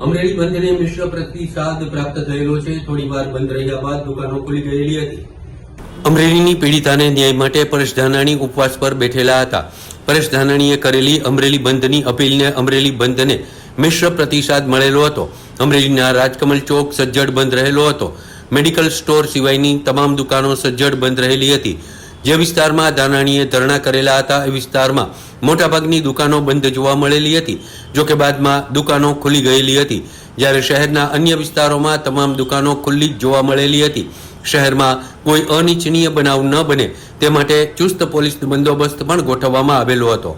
અમરેલી બંધને મિશ્ર પ્રતિસાદ પ્રાપ્ત થયેલો છે. થોડી વાર બંધ રહ્યા બાદ દુકાનો ખુલી ગયેલી હતી. અમરેલીની પીડિતાને ન્યાય માટે પરેશ ધાનાણી ઉપવાસ પર બેઠેલા હતા. પરેશ ધાનાણીએ કરેલી અમરેલી બંધની અપીલને અમરેલી બંધને મિશ્ર પ્રતિસાદ મળેલો હતો. અમરેલીના રાજકમલ ચોક સજ્જડ બંધ રહેલો હતો. મેડિકલ સ્ટોર સિવાયની તમામ દુકાનો સજ્જડ બંધ રહેલી હતી. જે વિસ્તારમાં ધાનાણીએ ધરણા કરેલા હતા, એ વિસ્તારમાં મોટાભાગની દુકાનો બંધ જોવા મળેલી હતી. જો કે બાદમાં દુકાનો ખુલી ગયેલી હતી. જ્યારે શહેરના અન્ય વિસ્તારોમાં તમામ દુકાનો ખુલ્લી જ જોવા મળેલી હતી. શહેરમાં કોઈ અનિચ્છનીય બનાવ ન બને, તે માટે ચુસ્ત પોલીસ બંદોબસ્ત પણ ગોઠવવામાં આવેલો હતો.